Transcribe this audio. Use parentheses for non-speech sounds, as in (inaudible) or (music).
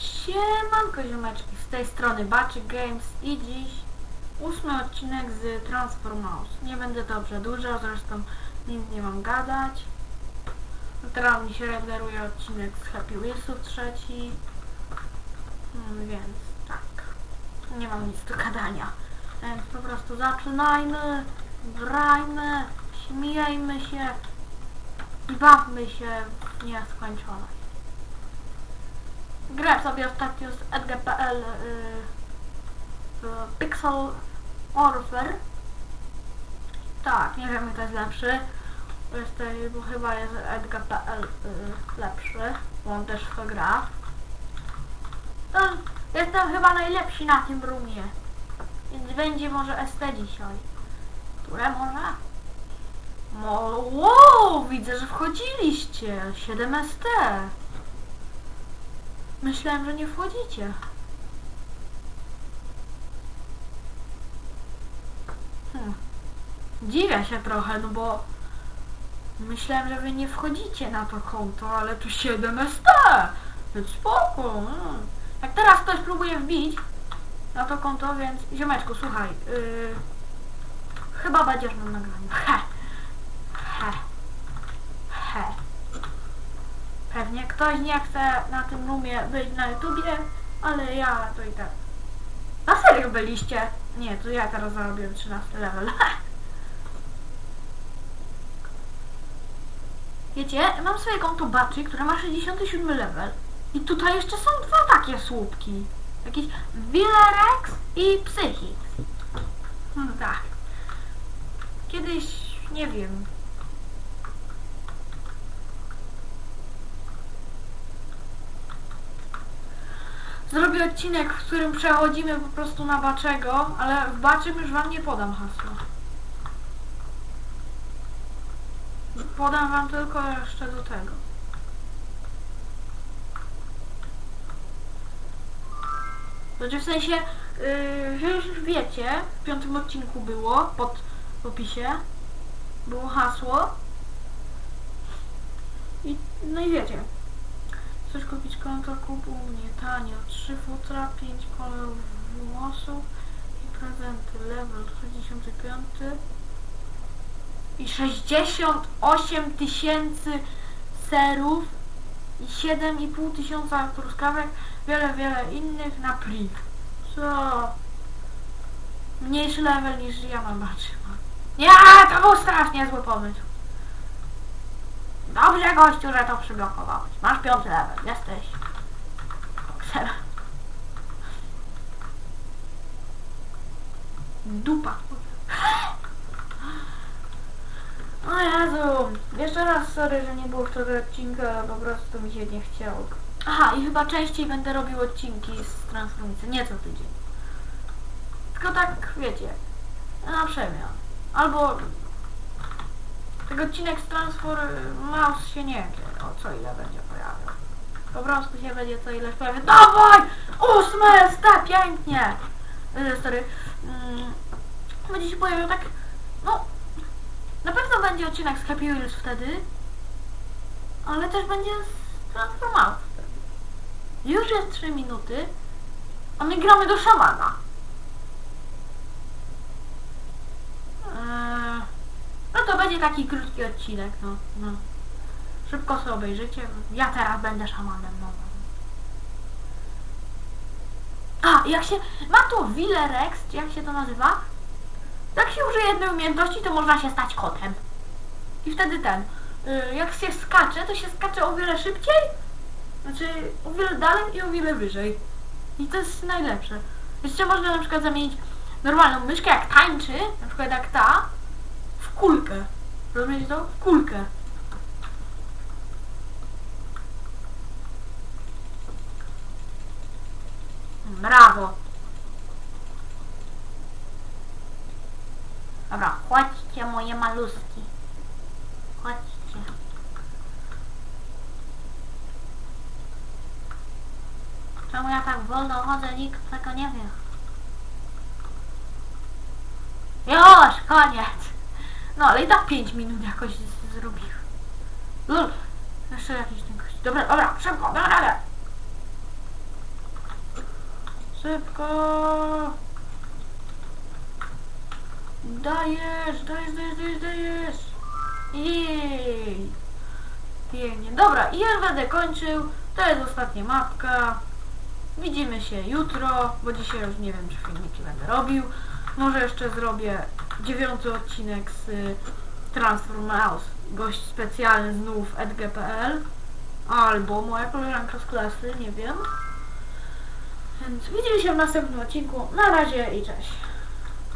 Siemanko ziomeczki, z tej strony Baczy Games i dziś ósmy odcinek z Transform Mouse. Nie będę dobrze dużo, zresztą nic nie mam gadać. Teraz mi się renderuje odcinek z Happy Wheelsów trzeci. Mm, Więc tak, nie mam nic do gadania. Więc po prostu zaczynajmy, grajmy, śmiejmy się i bawmy się w nieskończoność. Grałem sobie ostatnio z Edgar.pl y, Pixel Warfare. Tak, nie wiem kto jest lepszy. Jest, bo chyba jest Edgar.pl y, lepszy, bo on też gra. To jestem chyba najlepszy na tym roomie. Więc będzie może ST dzisiaj. Które może? No, wow, widzę, że wchodziliście. 7 ST. Myślałem, że nie wchodzicie. Hmm. Dziwię się trochę, no bo myślałem, że wy nie wchodzicie na to konto, ale tu 7 ST. Więc spoko. mm. Jak teraz ktoś próbuje wbić na to konto, więc ziomeczku, słuchaj. Yy, chyba będziesz na nagraniu. Pewnie ktoś nie chce na tym roomie być na YouTubie, ale ja to i tak. Na serio byliście? Nie, to ja teraz zarobiłem 13 level. (laughs) Wiecie, mam swoje konto Baczy, które ma 67 level. I tutaj jeszcze są dwa takie słupki. Jakiś Villerex i Psychix. Hmm, tak. Kiedyś, nie wiem, Zrobię odcinek, w którym przechodzimy po prostu na Baczego, ale w Baczym już wam nie podam hasła. Podam wam tylko jeszcze do tego. Znaczy w sensie, yy, już wiecie, w piątym odcinku było, pod opisie, było hasło. I no i wiecie, Chcesz kupić konto, kup u mnie tanio. 3 futra, 5 kolorów włosów i prezenty. Level 65 i 68 tysięcy serów i 7,5 tysiąca truskawek, wiele, wiele innych na priv. Co? Mniejszy level niż ja mam baczyła. Nie, to był strasznie zły pomysł. Dobrze, gościu, że to przyblokowałeś. Masz piąty level, jesteś. Ksera. Dupa. O Jezu. Jeszcze raz sorry, że nie było wczoraj odcinka, po prostu mi się nie chciało. Aha, i chyba częściej będę robił odcinki z Transformicy, nie co tydzień. Tylko tak, wiecie, na przemian. Albo ten odcinek z Transform Mouse się nie wie, o co ile będzie pojawiał. Po prostu się będzie co ile pojawiał. Dawaj! Ósme sta, pięknie! Yy, sorry. Mm, będzie się pojawiał tak, no, na pewno będzie odcinek z Happy Wheels wtedy, ale też będzie z Transform Mouse. Już jest 3 minuty, a my gramy do szamana. Eee, no to będzie taki krótki odcinek, no, no. Szybko sobie obejrzycie. Ja teraz będę szamanem, no. A, jak się... Ma tu Willerex, czy jak się to nazywa? Jak się użyje jednej umiejętności, to można się stać kotem. I wtedy ten... y, jak się skacze, to się skacze o wiele szybciej. Znaczy, o wiele dalej i o wiele wyżej. I to jest najlepsze. Jeszcze można na przykład zamienić normalną myszkę, jak tańczy, na przykład jak ta, w kulkę. Rozumiecie to? W kulkę. Brawo. Dobra, chodźcie moje maluski. Chodźcie. Czemu ja tak wolno chodzę, nikt tego nie wie. Już, koniec. No, ale i tak 5 minut jakoś zrobił. Lul. Jeszcze jakiś ten gość. Dobra, dobra, szybko, dobra, dobra. Szybko! Dajesz, dajesz, dajesz, dajesz, dajesz! Jej! Pięknie. Dobra, i ja będę kończył. To jest ostatnia mapka. Widzimy się jutro, bo dzisiaj już nie wiem, czy filmiki będę robił. Może jeszcze zrobię dziewiąty odcinek z y, Transform Mouse. Gość specjalny znów edg.pl albo moja koleżanka z klasy, nie wiem. Więc widzimy się w następnym odcinku. Na razie i cześć.